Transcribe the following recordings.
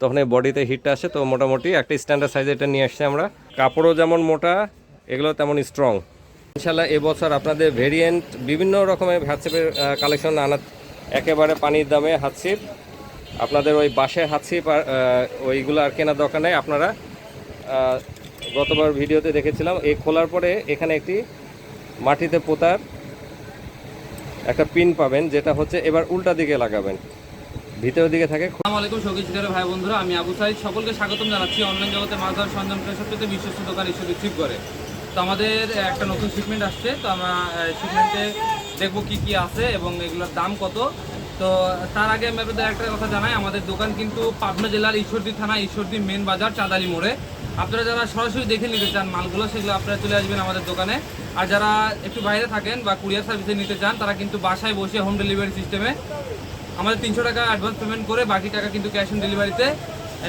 তখন এই বডিতে হিটটা আসে, তো মোটামুটি একটা স্ট্যান্ডার্ড সাইজে এটা নিয়ে আসছে আমরা। কাপড়ও যেমন মোটা, এগুলো তেমন স্ট্রং ইনশাল্লাহ এবছর আপনাদের ভেরিয়েন্ট বিভিন্ন রকমের হাতছিপের কালেকশন আনা একেবারে পানির দামে হাতছিপ আপনাদের ওই বাঁশের হাতছিপ আর ওইগুলো আর কেনার দরকার নেই। আপনারা গতবার ভিডিওতে দেখেছিলাম, এই খোলার পরে এখানে একটি মাটিতে পোতার একটা পিন পাবেন, যেটা হচ্ছে এবার উল্টা দিকে লাগাবেন। ভিতরের দিকে থাকে আসসালামু আলাইকুম সৌকি শিকারের ভাই বন্ধুরা, আমি আবু সাইদ। সকলকে স্বাগতম জানাচ্ছি। অনলাইন জগতে মাছ ধরার সরঞ্জাম সবচেয়ে বিশ্বস্ত দোকান হিসেবে রিসিভ করে। তো আমাদের একটা নতুন শিপমেন্ট আসছে। তো আমরা শিপমেন্টে দেখব কি কি আছে এবং এগুলোর দাম কত। তো তার আগে আমি আপনাদের একটা কথা জানাই। আমাদের দোকান কিন্তু পাবনা জেলার ঈশ্বরদী থানা, ঈশ্বরদী মেন বাজার, চাঁদালি মোড়ে। আপনারা যারা সরাসরি দেখে নিতে চান মালগুলো, সেগুলো আপনারা চলে আসবেন আমাদের দোকানে। আর যারা একটু বাইরে থাকেন বা কুরিয়ার সার্ভিসে নিতে চান, তারা কিন্তু বাসায় বসে হোম ডেলিভারি সিস্টেমে আমাদের তিনশো টাকা অ্যাডভান্স পেমেন্ট করে বাকি টাকা কিন্তু ক্যাশ অন ডেলিভারিতে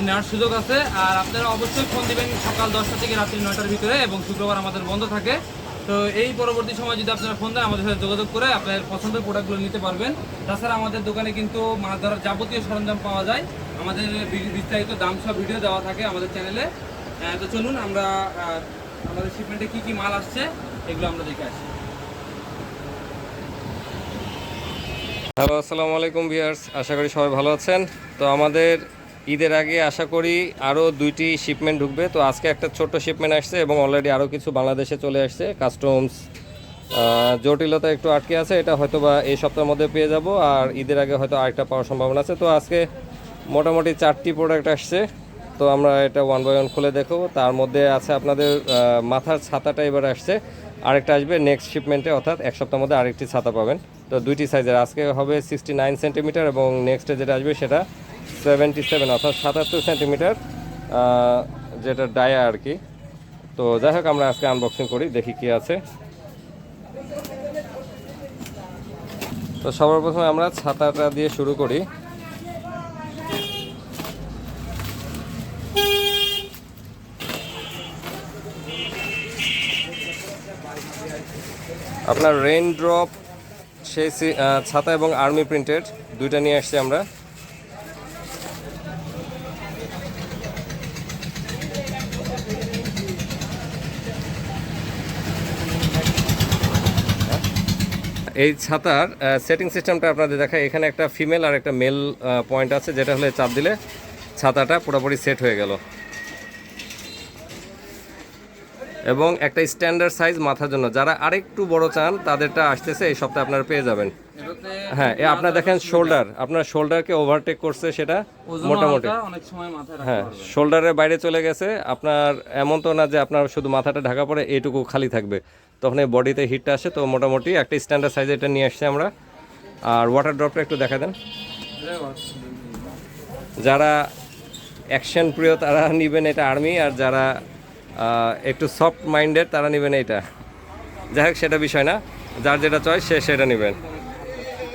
নেওয়ার সুযোগ আছে। আর আপনারা অবশ্যই ফোন দিবেন সকাল দশটা থেকে রাত্রি নয়টার ভিতরে এবং শুক্রবার আমাদের বন্ধ থাকে। তো এই পরবর্তী সময় যদি আপনারা ফোন দেন, আমাদের সাথে যোগাযোগ করে আপনার পছন্দের প্রোডাক্টগুলো নিতে পারবেন। তাছাড়া আমাদের দোকানে কিন্তু মাছ ধরার যাবতীয় সরঞ্জাম পাওয়া যায়। আমাদের বিস্তারিত দাম সব ভিডিও দেওয়া থাকে আমাদের চ্যানেলে তো চলুন আমরা আমাদের শিপমেন্টে কী কী মাল আসছে, এগুলো আমরা দেখে আসি। হ্যালো, আসসালামু আলাইকুম ভিয়ার্স আশা করি সবাই ভালো আছেন। তো আমাদের ঈদের আগে আশা করি আরও দুইটি শিপমেন্ট ঢুকবে। তো আজকে একটা ছোট শিপমেন্ট আসছে এবং অলরেডি আরও কিছু বাংলাদেশে চলে আসছে। কাস্টমস জটিলতা একটু আটকে আছে, এটা হয়তো বা এই সপ্তাহের মধ্যে পেয়ে যাব। আর ঈদের আগে হয়তো আরেকটা পাওয়ার সম্ভাবনা আছে। তো আজকে মোটামুটি চারটি প্রোডাক্ট আসছে। তো আমরা এটা ওয়ান বাই ওয়ান খুলে দেখো তার মধ্যে আছে আপনাদের মাথার ছাতাটা এবার আসছে। আরেকটা আসবে নেক্সট শিপমেন্টে অর্থাৎ এক সপ্তাহের মধ্যে আরেকটি ছাতা পাবেন। তো দুইটি সাইজের আজকে হবে সিক্সটি নাইন সেন্টিমিটার এবং নেক্সটে যেটা আসবে সেটা সেভেন্টি সেভেন অর্থাৎ সাতাত্তর সেন্টিমিটার যেটা ডায়া আর কি। তো যাই হোক, আমরা আজকে আনবক্সিং করি, দেখি কি আছে। তো সবার প্রথমে আমরা ছাতাটা দিয়ে শুরু করি। আপনার রেইন ড্রপ সেই ছাতা এবং আর্মি প্রিন্টেড দুইটা নিয়ে আসছি আমরা। এই ছাতার সেটিং সিস্টেমটা আপনাদের দেখায় এখানে একটা ফিমেল আর একটা মেল পয়েন্ট আছে, যেটা হলে চাপ দিলে ছাতাটা পুরোপুরি সেট হয়ে গেল। এবং একটা স্ট্যান্ডার্ড সাইজ মাথার জন্য। যারা আরেকটু বড় চান তাদেরটা আসতেছে এই সপ্তাহে আপনারা পেয়ে যাবেন। হ্যাঁ এ আপনার দেখেন শোল্ডার আপনার শোল্ডারকে ওভারটেক করছে সেটা মোটামুটি। অনেক সময় মাথায় রাখতে হ্যাঁ। শোল্ডারের বাইরে চলে গেছে। আপনার এমন তো না যে আপনার শুধু মাথাটা ঢাকা পড়ে এইটুকু খালি থাকবে। তখন এই বডিতে হিটটা আসে তো মোটামুটি একটা স্ট্যান্ডার্ড সাইজে এটা নিয়ে আসছে আমরা। আর ওয়াটার ড্রপটা একটু দেখা দেন। যারা অ্যাকশন প্রিয় তারা নেবেন এটা আর্মি আর যারা একটু সফট মাইন্ডের তারা নেবেন এটা যাই হোক সেটা বিষয় না। যার যেটা চয়েস সে সেটা নেবেন।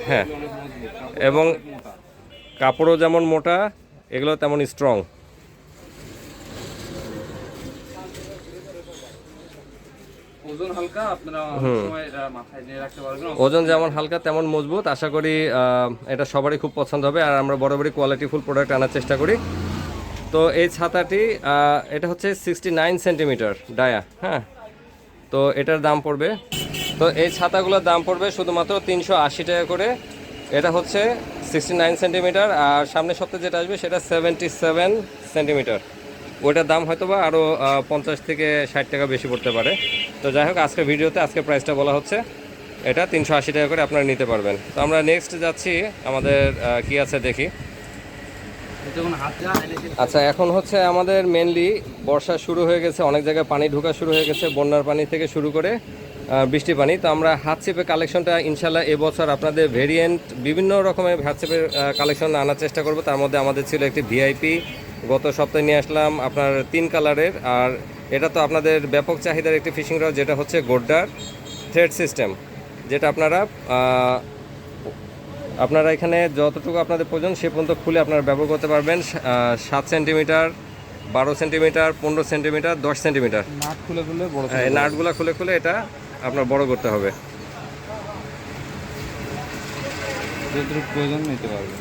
হ্যাঁ। এবং কাপড়ও যেমন মোটা এগুলো তেমন স্ট্রং ওজন যেমন হালকা তেমন মজবুত। আশা করি এটা সবারই খুব পছন্দ হবে। আর আমরা বরাবরই কোয়ালিটিফুল প্রোডাক্ট আনার চেষ্টা করি। তো এই ছাতাটি এটা হচ্ছে সিক্সটি নাইন সেন্টিমিটার ডায়া হ্যাঁ? তো এটার দাম পড়বে, তো এই ছাতাগুলোর দাম পড়বে শুধুমাত্র তিনশো আশি টাকা করে। এটা হচ্ছে সিক্সটি নাইন সেন্টিমিটার আর সামনের সপ্তাহে যেটা আসবে সেটা সেভেন্টি সেভেন সেন্টিমিটার ওইটার দাম হয়তো বা আরও পঞ্চাশ থেকে ষাট টাকা বেশি পড়তে পারে। তো যাই হোক, আজকের ভিডিওতে আজকে প্রাইসটা বলা হচ্ছে। এটা তিনশো আশি টাকা করে আপনারা নিতে পারবেন। তো আমরা নেক্সট যাচ্ছি আমাদের কি আছে দেখি। আচ্ছা এখন হচ্ছে আমাদের মেনলি বর্ষা শুরু হয়ে গেছে, অনেক জায়গায় পানি ঢোকা শুরু হয়ে গেছে, বন্যার পানি থেকে শুরু করে বৃষ্টি পানি। তো আমরা হাত চেপে কালেকশনটা ইনশাল্লাহ এবছর আপনাদের ভেরিয়েন্ট বিভিন্ন রকমের হাত কালেকশন আনার চেষ্টা করব। তার মধ্যে আমাদের ছিল একটি ভিআইপি গত সপ্তাহে নিয়ে আসলাম আপনার তিন কালারের আর এটা তো আপনাদের ব্যাপক চাহিদার একটি ফিশিং রড যেটা হচ্ছে গোড্ডার থ্রেড সিস্টেম যেটা আপনারা আপনারা এখানে যতটুকু আপনাদের প্রয়োজন সে পর্যন্ত খুলে আপনারা ব্যবহার করতে পারবেন সাত সেন্টিমিটার বারো সেন্টিমিটার পনেরো সেন্টিমিটার দশ সেন্টিমিটার। নাট খুলে খুলে বড় নাটগুলো খুলে খুলে এটা আপনার বড় করতে হবে। যতটুকু প্রয়োজন নিতে পারবেন।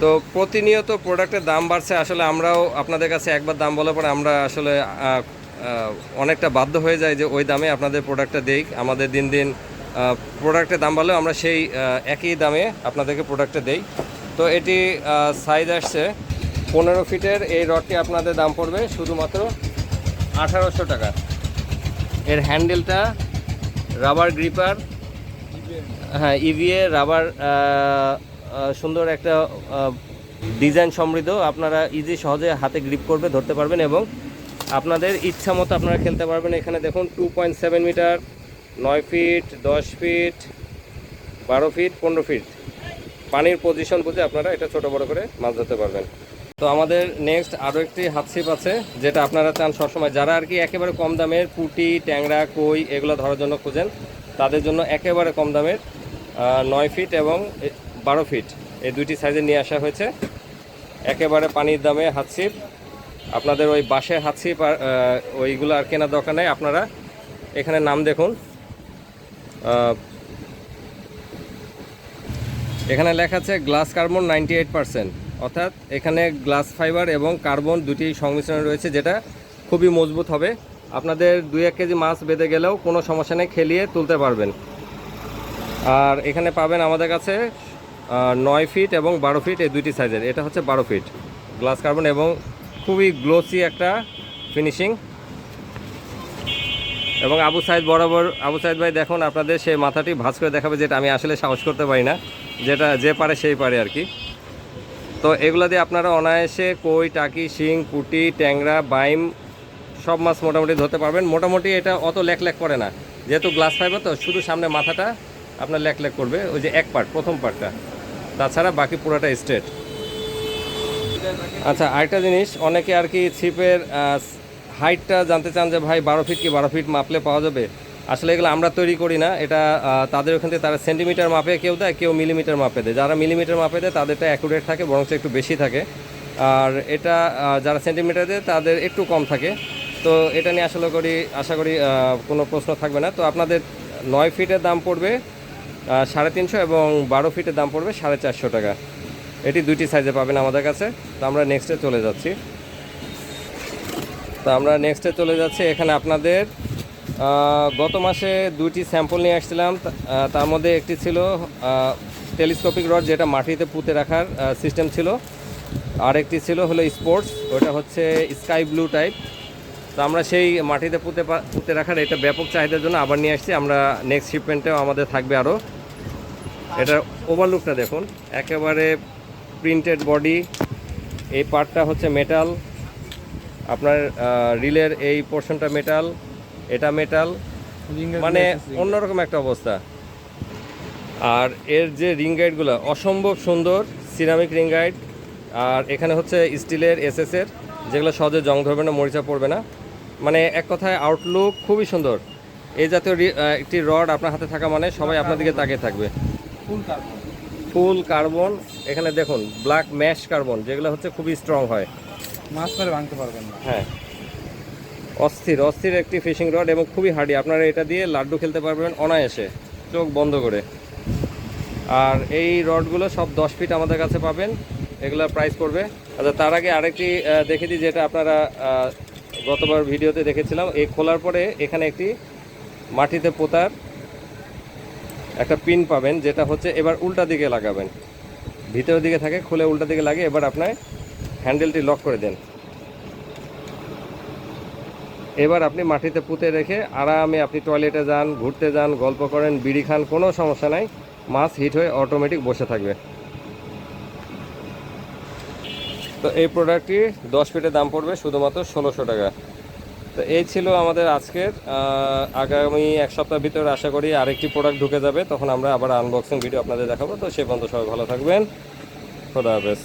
তো প্রতিনিয়ত প্রোডাক্টের দাম বাড়ছে। আসলে আমরাও আপনাদের কাছে একবার দাম বলার পরে আমরা আসলে অনেকটা বাধ্য হয়ে যায় যে ওই দামে আপনাদের প্রোডাক্টটা দেই। আমাদের দিন দিন প্রোডাক্টের দাম বাড়লেও আমরা সেই একই দামে আপনাদেরকে প্রোডাক্টটা দেই। তো এটি সাইজ আসছে পনেরো ফিটের। এই রডটি আপনাদের দাম পড়বে শুধুমাত্র আঠারোশো টাকা। এর হ্যান্ডেলটা রাবার গ্রিপার হ্যাঁ ইভিএ রাবার সুন্দর একটা ডিজাইন সমৃদ্ধ। আপনারা ইজি সহজে হাতে গ্রিপ করবে, ধরতে পারবেন এবং আপনাদের ইচ্ছা মতো আপনারা খেলতে পারবেন। এখানে দেখুন টু পয়েন্ট সেভেন মিটার নয় ফিট দশ ফিট বারো ফিট পনেরো ফিট পানির পজিশন বুঝে আপনারা এটা ছোট বড় করে মাছ ধরতে পারবেন। তো আমাদের নেক্সট আরও একটি হাতছিপ আছে, যেটা আপনারা চান সবসময়। যারা আর কি একেবারে কম দামের পুটি, ট্যাংরা, কই এগুলো ধরার জন্য খুঁজেন, তাদের জন্য একেবারে কম দামের নয় ফিট এবং বারো ফিট এই দুইটি সাইজে নিয়ে আসা হয়েছে। একেবারে পানির দামে হাতছিপ আপনাদের ওই বাসে হাতছিপ আর ওইগুলো আর কেনার দরকার নেই। আপনারা এখানে নাম দেখুন। এখানে লেখা আছে glass carbon ninety eight percent. অর্থাৎ এখানে গ্লাস ফাইবার এবং কার্বন দুটি সংমিশ্রণ রয়েছে, যেটা খুবই মজবুত হবে। আপনাদের দুই এক কেজি মাছ বেঁধে গেলেও কোনো সমস্যা নেই, খেলিয়ে তুলতে পারবেন। আর এখানে পাবেন আমাদের কাছে নয় ফিট এবং বারো ফিট, এই দুইটি সাইজের। এটা হচ্ছে বারো ফিট। গ্লাস কার্বন এবং খুবই গ্লোসি একটা ফিনিশিং এবং আবু সাইদ বরাবর, আবু সাইদ ভাই দেখুন আপনাদের সেই মাথাটি ভাঁজ করে দেখাবে যেটা আমি আসলে সাহস করতে পারি না। যেটা যে পারে সেই পারে আর কি। তো এগুলো দিয়ে আপনারা অনায়াসে কই, টাকি, শিং, পুটি, ট্যাংরা, বাইম সব মাছ মোটামুটি ধরতে পারবেন। মোটামুটি এটা অত লেক লেক করে না। যেহেতু গ্লাস ফাইবার তো শুধু সামনে মাথাটা আপনার লেক লেক করবে। ওই যে এক পার্ট প্রথম পার্টটা তাছাড়া বাকি পুরোটা স্ট্রেট আচ্ছা আরেকটা জিনিস, অনেকে আর কি ছিপের হাইটটা জানতে চান যে ভাই বারো ফিট কি বারো ফিট মাপলে পাওয়া যাবে? আসলে এগুলো আমরা তৈরি করি না, এটা তাদের ওখান থেকে তারা সেন্টিমিটার মাপে কেউ দেয়, কেউ মিলিমিটার মাপে দেয়। যারা মিলিমিটার মাপে দেয়, তাদেরটা অ্যাকুরেট থাকে বরং একটু বেশি থাকে। আর এটা যারা সেন্টিমিটার দেয়, তাদের একটু কম থাকে। তো এটা নিয়ে আসলে করি, আশা করি কোনো প্রশ্ন থাকবে না। তো আপনাদের নয় ফিটের দাম পড়বে সাড়ে তিনশো এবং বারো ফিটের দাম পড়বে সাড়ে চারশো টাকা। এটি দুইটি সাইজে পাবেন আমাদের কাছে। তো আমরা নেক্সটে চলে যাচ্ছি। তো আমরা নেক্সটে চলে যাচ্ছি। এখানে আপনাদের গত মাসে দুইটি স্যাম্পল নিয়ে আসছিলাম। তার মধ্যে একটি ছিল টেলিস্কোপিক রড যেটা মাটিতে পুঁতে রাখার সিস্টেম ছিল। আর একটি ছিল হলো স্পোর্টস ওটা হচ্ছে স্কাই ব্লু টাইপ তো আমরা সেই মাটিতে পুঁতে পুঁতে রাখার এটা ব্যাপক চাহিদার জন্য আবার নিয়ে আসছি। আমরা নেক্সট শিপমেন্টেও আমাদের থাকবে আরও এটার ওভারলুকটা দেখুন। একেবারে প্রিন্টেড বডি এই পার্টটা হচ্ছে মেটাল আপনার রিলের এই পোর্শনটা মেটাল এটা মেটাল মানে অন্যরকম একটা অবস্থা। আর এর যে রিং গাইডগুলো অসম্ভব সুন্দর সিরামিক রিং গাইড আর এখানে হচ্ছে স্টিলের এসএসের যেগুলো সহজে জং ধরবে না মরিচা পড়বে না। মানে এক কথায় আউটলুক খুবই সুন্দর। এই জাতীয় একটি রড আপনার হাতে থাকা মানে সবাই আপনার দিকে তাকিয়ে থাকবে। ফুল কার্বন এখানে দেখুন ব্ল্যাক ম্যাশ কার্বন যেগুলো হচ্ছে খুবই স্ট্রং হয়। মাছ ধরে ভাঙতে পারবেন না। হ্যাঁ। অস্থির অস্থির একটি ফিশিং রড এবং খুবই হার্ডি আপনারা এটা দিয়ে লাড্ডু খেলতে পারবেন অনায়াসে চোখ বন্ধ করে। আর এই রডগুলো সব দশ ফিট আমাদের কাছে পাবেন। এগুলোর প্রাইস পড়বে। আচ্ছা তার আগে আরেকটি দেখে দিই যেটা আপনারা গতবার ভিডিওতে দেখেছিলাম। এই খোলার পরে এখানে একটি মাটিতে পোতার একটা পিন পাবেন, যেটা হচ্ছে এবার উল্টা দিকে লাগাবেন। ভিতরের দিকে থাকে, খুলে উল্টা দিকে লাগে এবার আপনার হ্যান্ডেলটি লক করে দেন। এবার আপনি মাটিতে পুঁতে রেখে আরামে আপনি টয়লেটে যান, ঘুরতে যান, গল্প করেন, বিড়ি খান, কোনো সমস্যা নাই। মাছ হিট হয়ে অটোমেটিক বসে থাকবে। তো এই প্রোডাক্টটি দশ ফিটের দাম পড়বে, শুধুমাত্র ষোলোশো টাকা। তো এই ছিল আমাদের আজকের আগামী এক সপ্তাহের ভিতরে আশা করি আরেকটি প্রোডাক্ট ঢুকে যাবে, তখন আমরা আবার আনবক্সিং ভিডিও আপনাদের দেখাবো। তো সে পর্যন্ত সবাই ভালো থাকবেন। খোদা হাফেজ।